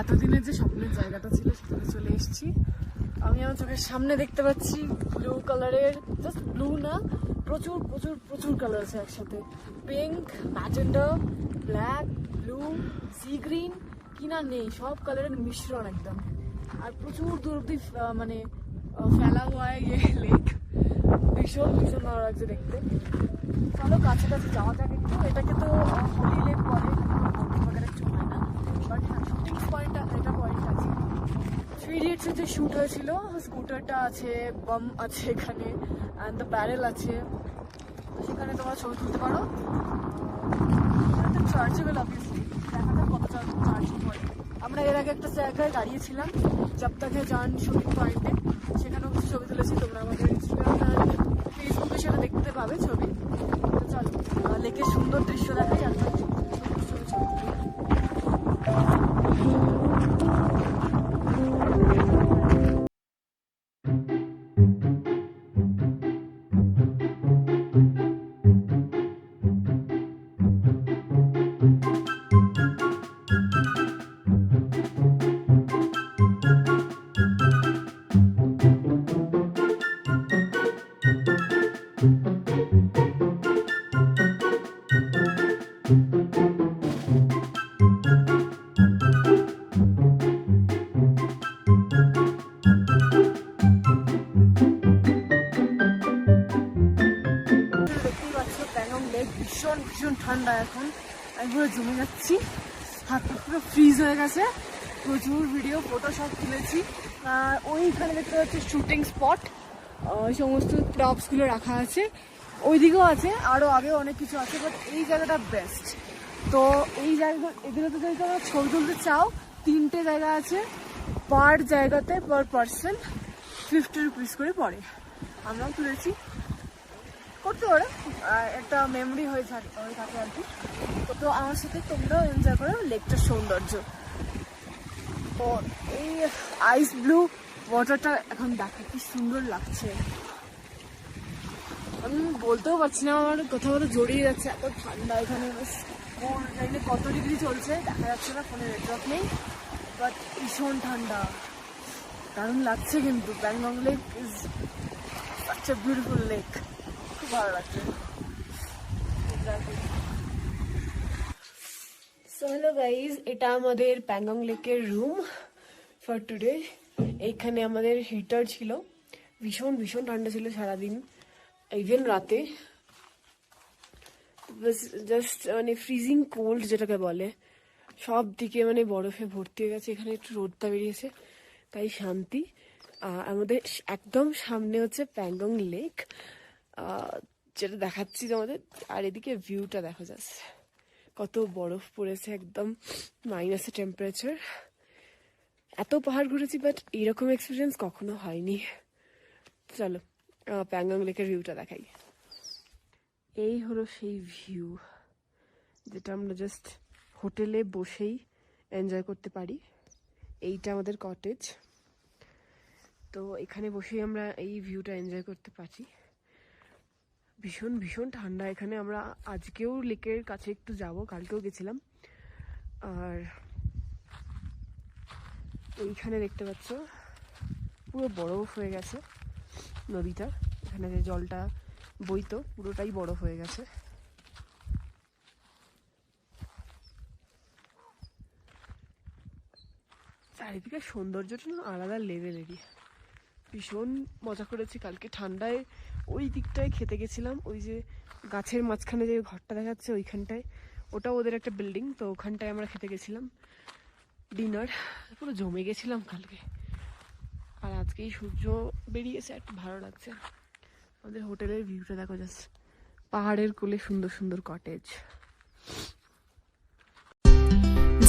এতদিনের যে স্বপ্নের জায়গাটা ছিল, সেখানে চলে এসেছি। আমি আমার চোখের সামনে দেখতে পাচ্ছি ব্লু কালারের জাস্ট ব্লু না, প্রচুর প্রচুর প্রচুর কালার আছে একসাথে। Pink magenta black blue sea green কিনা নেই, সব কালারের মিশ্রণ একদম। আর প্রচুর দূর অব্দি মানে ফেলা হয় ইয়ে লেক ভীষণ ভীষণ ভালো লাগছে দেখতে। চলো কাছে কাছে যাওয়া যাক একটু। এটাকে তো হোলি লেক বলে কিছু হয় না। বাট শুটিং পয়েন্টটা এটা পয়েন্ট আছে। থ্রি যে শ্যুট হয়েছিল স্কুটারটা আছে বাম আছে এখানে অ্যান্ড দ্য ব্যারেল আছে। তো সেখানে তোমরা ছবি তুলতে পারো। চার্জেবল অবভিয়াসলি দেখা যাক কত চার্জ পড়ে আমরা এর আগে একটা জায়গায় দাঁড়িয়েছিলাম জবতাকে যান শুটিং পয়েন্টে সেখানেও কিছু ছবি তুলেছি, তোমরা আমাদের ইনস্টাগ্রাম ফেসবুকে সেটা দেখতে পাবে ছবি। চলো লেকের সুন্দর দৃশ্য দেখা আর এখন আমি পুরো জমে যাচ্ছি। হাত পুরো ফ্রিজ হয়ে গেছে। প্রচুর ভিডিও ফটো সব তুলেছি। আর ওইখানে দেখতে পাচ্ছি শুটিং স্পট সমস্ত প্রপসগুলো রাখা আছে। ওইদিকেও আছে আরও আগে অনেক কিছু আছে বাট এই জায়গাটা বেস্ট তো এই জায়গা এগুলোতে যদি তোমরা ছবি তুলতে চাও, তিনটে জায়গা আছে। পার জায়গাতে পার পার্সন ফিফটি রুপিস করে পড়ে। আমরাও তুলেছি। করতে পারো একটা মেমরি হয়ে থাকে আর কি। তো আমার সাথে তোমরাও এনজয় করো লেকটার সৌন্দর্য। তো এই আইস ব্লু ওয়াটারটা এখন দেখো, কি সুন্দর লাগছে। আমি বলতেও পারছি না, আমার কোথাও কোথাও জড়িয়ে যাচ্ছে, এত ঠান্ডা এখানে লাইনে কত ডিগ্রি চলছে, দেখা যাচ্ছে না ফোনে নেটওয়ার্ক নেই বাট ভীষণ ঠান্ডা। দারুণ লাগছে কিন্তু Pangong lake is a beautiful lake ভালো লাগছে। সো হ্যালো গাইজ এটা আমাদের প্যাংগং লেকের রুম ফর টুডে এইখানে আমাদের হিটার ছিল। ভীষণ ভীষণ ঠান্ডা ছিল সারাদিন। ইভেন রাতে। জাস্ট মানে ফ্রিজিং কোল্ড যেটাকে বলে। সব দিকে মানে বরফে ভর্তি হয়ে গেছে। এখানে একটু রোদটা বেরিয়েছে। তাই শান্তি। আমাদের একদম সামনে হচ্ছে প্যাংগং লেক যেটা দেখাচ্ছি তোমাদের, আর এদিকে ভিউটা দেখা যাচ্ছে কত বরফ পড়েছে একদম মাইনাসে টেম্পারেচার এত পাহাড় ঘুরেছি বাট এইরকম এক্সপিরিয়েন্স কখনো হয়নি। চলো প্যাংগং লেকের ভিউটা দেখাই। এই হলো সেই ভিউ যেটা আমরা জাস্ট হোটেলে বসেই এনজয় করতে পারি। এইটা আমাদের কটেজ তো এখানে বসেই আমরা এই ভিউটা এনজয় করতে পারি ভীষণ ভীষণ ঠান্ডা। এখানে আমরা আজকেও লেকের কাছে একটু যাব, কালকেও গেছিলাম। আর এইখানে দেখতে পাচ্ছ, পুরো বরফ হয়ে গেছে নদীটা এখানে যে জলটা বইতো, পুরোটাই বরফ হয়ে গেছে। চারিদিকে সৌন্দর্যটা না আলাদা লেভেলেরই ভীষণ মজা করেছি কালকে। ঠান্ডায় ওই দিকটায় খেতে গেছিলাম, ওই যে গাছের মাঝখানে যে ঘরটা দেখাচ্ছে ওইখানটায়। ওটাও ওদের একটা বিল্ডিং তো ওখানটায় আমরা খেতে গেছিলাম ডিনার পুরো জমে গেছিলাম কালকে। আর আজকেই সূর্য বেরিয়েছে একটু ভালো লাগছে। আমাদের হোটেলের ভিউটা দেখো জাস্ট পাহাড়ের কোলে সুন্দর সুন্দর কটেজ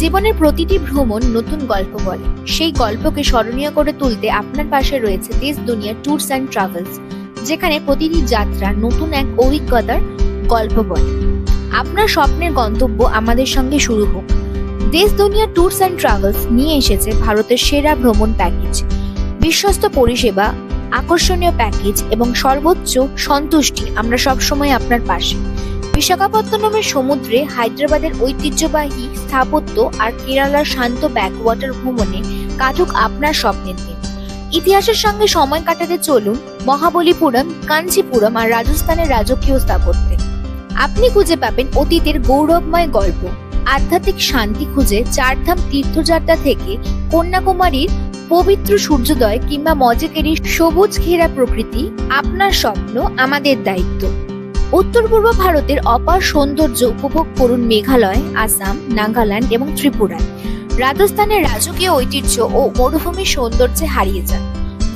জীবনের প্রতিটি ভ্রমণ নতুন গল্প বলে। সেই গল্পকে স্মরণীয় করে তুলতে আপনার পাশে রয়েছে দেশ দুনিয়া ট্যুরস অ্যান্ড ট্রাভেলস যেখানে প্রতিটি যাত্রা নতুন এক অভিজ্ঞতার গল্প বলে। আপনার স্বপ্নের গন্তব্য আমাদের সঙ্গে শুরু হোক। দেশ, দুনিয়া ট্যুরস অ্যান্ড ট্রাভেলস নিয়ে এসেছে ভারতের সেরা ভ্রমণ প্যাকেজ বিশ্বস্ত পরিষেবা, আকর্ষণীয় প্যাকেজ এবং সর্বোচ্চ সন্তুষ্টি আমরা সবসময় আপনার পাশে। বিশাখাপত্তনমের সমুদ্রে হায়দ্রাবাদের ঐতিহ্যবাহী স্থাপত্য আর কেরালার শান্ত ব্যাকওয়াটার ভ্রমণে কাটুক আপনার স্বপ্নের দিন। ইতিহাসের সঙ্গে সময় কাটাতে চলুন মহাবলীপুরম, কাঞ্চিপুরম আর রাজস্থানের রাজকীয় স্থাপত্যে। আপনি খুঁজে পাবেন অতীতের গৌরবময় গল্প, আধ্যাত্মিক শান্তি খুঁজে চারধাম তীর্থযাত্রা থেকে কন্যাকুমারীর পবিত্র সূর্যোদয় কিংবা মজেকেরির সবুজ ঘেরা প্রকৃতি আপনার স্বপ্ন, আমাদের দায়িত্ব। উত্তর পূর্ব ভারতের অপার সৌন্দর্য উপভোগ করুন মেঘালয়, আসাম, নাগাল্যান্ড এবং ত্রিপুরায়। রাজস্থানের রাজকীয় ঐতিহ্য ও মরুভূমির সৌন্দর্যে হারিয়ে যান।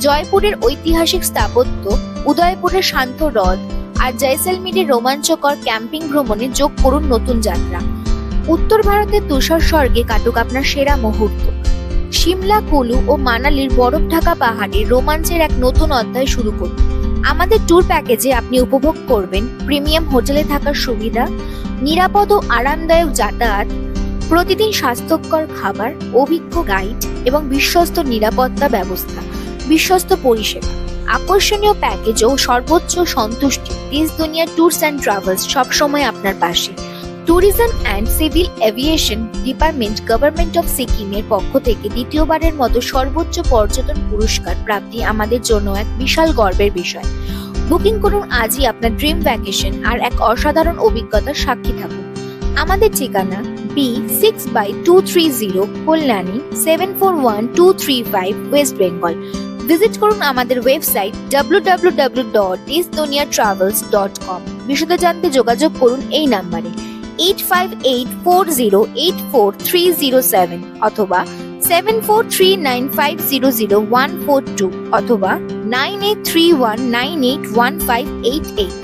জয়পুরের ঐতিহাসিক স্থাপত্য, উদয়পুরের শান্ত হ্রদ আর জয়সলমীরের রোমাঞ্চকর ক্যাম্পিং ভ্রমণে যোগ করুন নতুন যাত্রা। উত্তর ভারতের তুষার স্বর্গে কাটুক আপনার সেরা মুহূর্ত। সিমলা, কুলু ও মানালির বরফ ঢাকা পাহাড়ে রোমাঞ্চের এক নতুন অধ্যায় শুরু করুন। আমাদের ট্যুর প্যাকেজে আপনি উপভোগ করবেন প্রিমিয়াম হোটেলে থাকার সুবিধা, নিরাপদ ও আরামদায়ক যাতায়াত প্রতিদিন স্বাস্থ্যকর খাবার, অভিজ্ঞ গাইড এবং বিশ্বস্ত নিরাপত্তা ব্যবস্থা, বিশ্বস্ত পরিষেবা, আকর্ষণীয় প্যাকেজ ও সর্বোচ্চ সন্তুষ্টি দেশ দুনিয়া ট্যুরস অ্যান্ড ট্রাভেলস সবসময় আপনার পাশে। Tourism and civil aviation department government of সিকিমের পক্ষ থেকে দ্বিতীয়বারের মতো সর্বোচ্চ পর্যটন পুরস্কার প্রাপ্তি আমাদের জন্য এক বিশাল গর্বের বিষয়। বুকিং করুন আজই আপনার ড্রিম ভ্যাকেশন আর এক অসাধারণ অভিজ্ঞতার সাক্ষী থাকুন। আমাদের ঠিকানা by two three zero Kalyani seven four one two three five West Bengal visit করুন আমাদের ওয়েবসাইট কম বিশদে জানতে যোগাযোগ করুন এই নাম্বারে eight five eight four zero eight four three zero seven অথবা seven four three nine five zero zero one four two অথবা nine eight three one nine eight one five eight eight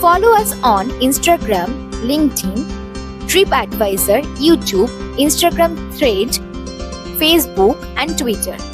Follow us on Instagram, LinkedIn, TripAdvisor, YouTube, Instagram Thread, Facebook, and Twitter.